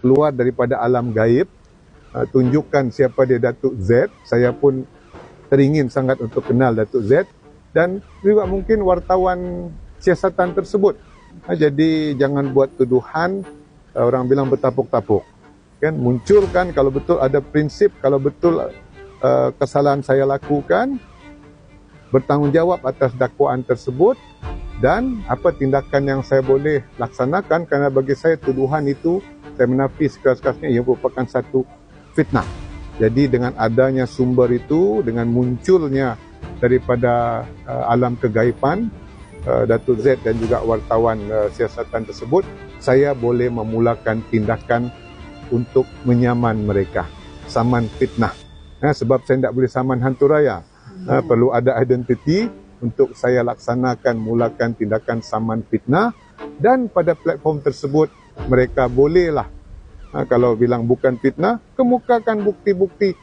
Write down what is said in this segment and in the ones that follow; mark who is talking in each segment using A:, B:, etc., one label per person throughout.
A: keluar daripada alam gaib uh, tunjukkan siapa dia Datuk Z. Saya pun teringin sangat untuk kenal Datuk Z. Dan juga mungkin wartawan siasatan tersebut. Uh, jadi jangan buat tuduhan uh, orang bilang bertapuk-tapuk. Kan? Munculkan kalau betul ada prinsip kalau betul uh, kesalahan saya lakukan bertanggungjawab atas dakwaan tersebut dan apa tindakan yang saya boleh laksanakan kerana bagi saya tuduhan itu saya menafi sekeras-kerasnya ia merupakan satu fitnah. Jadi dengan adanya sumber itu, dengan munculnya daripada uh, alam kegaiban, uh, Datuk Z dan juga wartawan uh, siasatan tersebut, saya boleh memulakan tindakan untuk menyaman mereka. Saman fitnah. Ha, sebab saya tidak boleh saman hantu raya. Ha, perlu ada identiti untuk saya laksanakan mulakan tindakan saman fitnah dan pada platform tersebut mereka bolehlah ha, kalau bilang bukan fitnah kemukakan bukti-bukti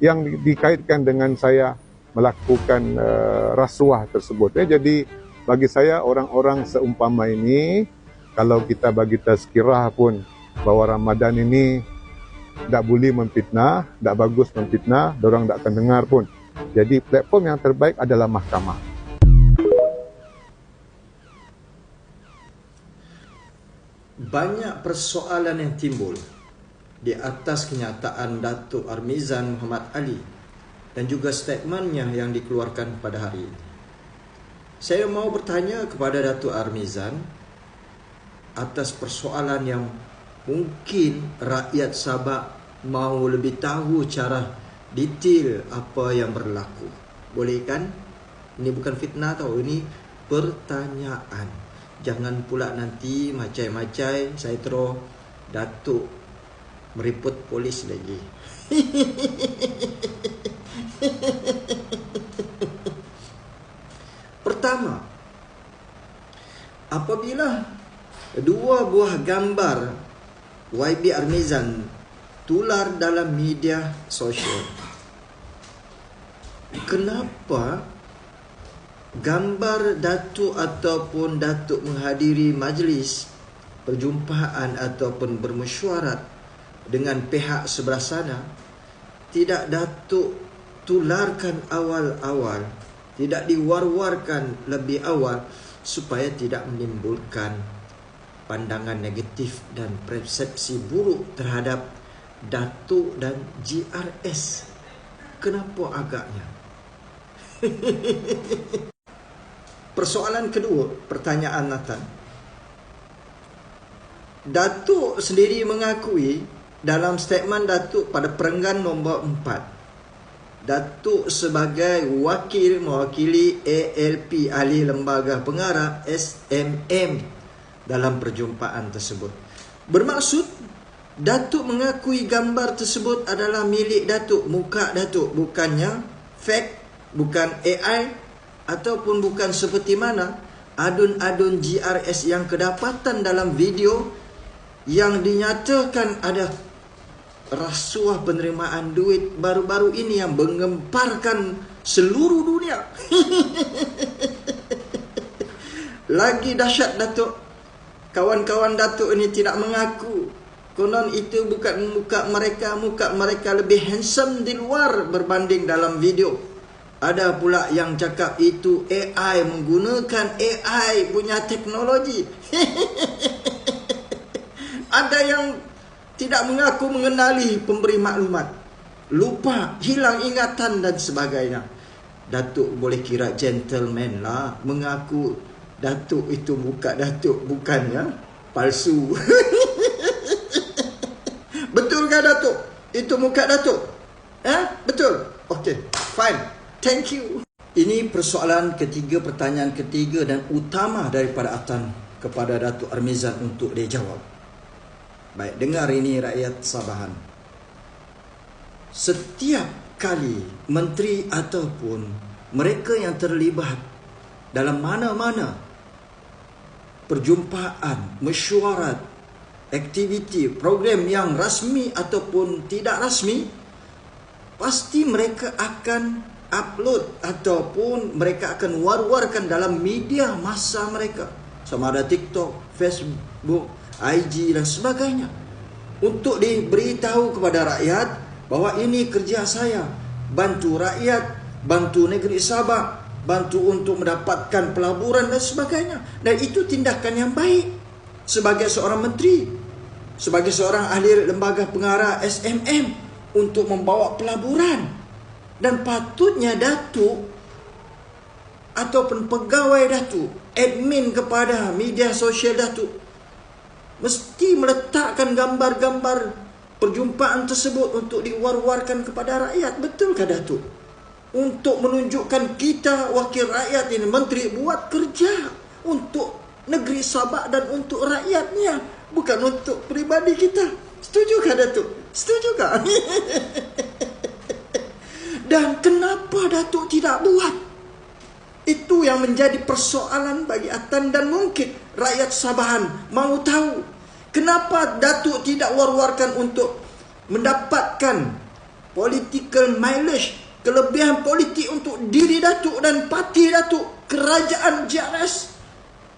A: yang di, dikaitkan dengan saya melakukan uh, rasuah tersebut ya jadi bagi saya orang-orang seumpama ini kalau kita bagi tazkirah pun bahawa Ramadan ini tak boleh memfitnah, tak bagus memfitnah, orang tak akan dengar pun. Jadi platform yang terbaik adalah mahkamah.
B: Banyak persoalan yang timbul di atas kenyataan Datuk Armizan Muhammad Ali dan juga statementnya yang dikeluarkan pada hari ini. Saya mau bertanya kepada Datuk Armizan atas persoalan yang mungkin rakyat Sabah mau lebih tahu cara detail apa yang berlaku. Boleh kan? Ini bukan fitnah tau, ini pertanyaan. Jangan pula nanti macai-macai saya terus datuk meriput polis lagi. Pertama, apabila dua buah gambar YB Armizan tular dalam media sosial, kenapa gambar datuk ataupun datuk menghadiri majlis perjumpaan ataupun bermesyuarat dengan pihak sebelah sana tidak datuk tularkan awal-awal tidak diwar-warkan lebih awal supaya tidak menimbulkan pandangan negatif dan persepsi buruk terhadap datuk dan GRS kenapa agaknya Persoalan kedua, pertanyaan Nathan. Datuk sendiri mengakui dalam statement Datuk pada perenggan nombor 4. Datuk sebagai wakil mewakili ALP Ahli Lembaga Pengarah SMM dalam perjumpaan tersebut. Bermaksud Datuk mengakui gambar tersebut adalah milik Datuk, muka Datuk bukannya fake, bukan AI ataupun bukan seperti mana adun-adun GRS yang kedapatan dalam video yang dinyatakan ada rasuah penerimaan duit baru-baru ini yang mengemparkan seluruh dunia. Lagi dahsyat Datuk. Kawan-kawan Datuk ini tidak mengaku. Konon itu bukan muka mereka. Muka mereka lebih handsome di luar berbanding dalam video. Ada pula yang cakap itu AI menggunakan AI punya teknologi. Ada yang tidak mengaku mengenali pemberi maklumat. Lupa, hilang ingatan dan sebagainya. Datuk boleh kira gentleman lah mengaku Datuk itu buka Datuk bukannya palsu. Betul ke Datuk? Itu muka Datuk? Eh? Betul? Okey, fine. Thank you. Ini persoalan ketiga, pertanyaan ketiga dan utama daripada Atan kepada Datuk Armizan untuk dia jawab. Baik, dengar ini rakyat Sabahan. Setiap kali menteri ataupun mereka yang terlibat dalam mana-mana perjumpaan, mesyuarat, aktiviti, program yang rasmi ataupun tidak rasmi, pasti mereka akan upload ataupun mereka akan war-warkan dalam media masa mereka. Sama ada TikTok, Facebook, IG dan sebagainya. untuk diberitahu kepada rakyat bahawa ini kerja saya. Bantu rakyat bantu negeri Sabah bantu untuk mendapatkan pelaburan dan sebagainya. Dan itu tindakan yang baik. Sebagai seorang menteri sebagai seorang ahli lembaga pengarah SMM untuk membawa pelaburan dan patutnya Datuk ataupun pegawai Datuk admin kepada media sosial Datuk mesti meletakkan gambar-gambar perjumpaan tersebut untuk diwar-warkan kepada rakyat. Betulkah Datuk untuk menunjukkan kita wakil rakyat ini menteri buat kerja untuk negeri Sabah dan untuk rakyatnya bukan untuk pribadi kita. Setujukah Datuk setujukah dan kenapa Datuk tidak buat? Itu yang menjadi persoalan bagi Atan dan mungkin rakyat Sabahan. Mau tahu kenapa Datuk tidak war-warkan untuk mendapatkan political mileage kelebihan politik untuk diri Datuk dan parti Datuk kerajaan JRS.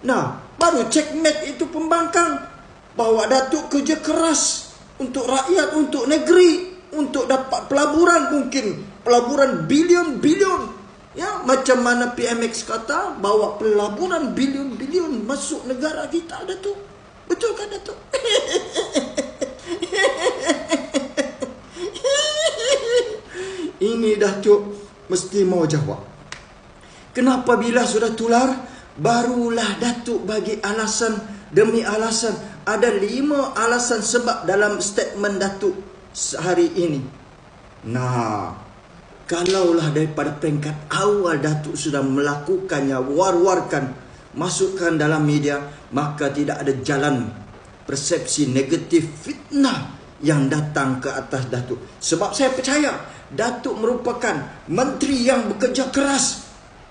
B: Nah, baru checkmate itu pembangkang bahawa Datuk kerja keras untuk rakyat, untuk negeri, untuk dapat pelaburan mungkin pelaburan bilion-bilion. Ya, macam mana PMX kata bawa pelaburan bilion-bilion masuk negara kita Datuk. Betul kan Datuk? Ini Datuk mesti mau jawab. Kenapa bila sudah tular, barulah Datuk bagi alasan demi alasan. Ada lima alasan sebab dalam statement Datuk sehari ini. Nah, kalaulah daripada peringkat awal Datuk sudah melakukannya, war-warkan, masukkan dalam media, maka tidak ada jalan persepsi negatif fitnah yang datang ke atas Datuk. Sebab saya percaya Datuk merupakan menteri yang bekerja keras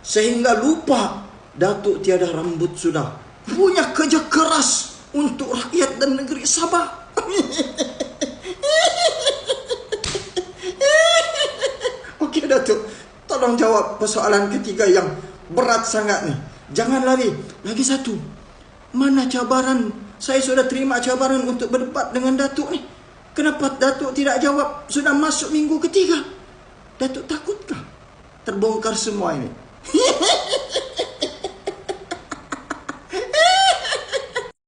B: sehingga lupa Datuk tiada rambut sudah. Punya kerja keras untuk rakyat dan negeri Sabah. Okey Datuk, tolong jawab persoalan ketiga yang berat sangat ni. Jangan lari. Lagi satu. Mana cabaran? Saya sudah terima cabaran untuk berdebat dengan Datuk ni. Kenapa Datuk tidak jawab? Sudah masuk minggu ketiga. Datuk takutkah terbongkar semua ini?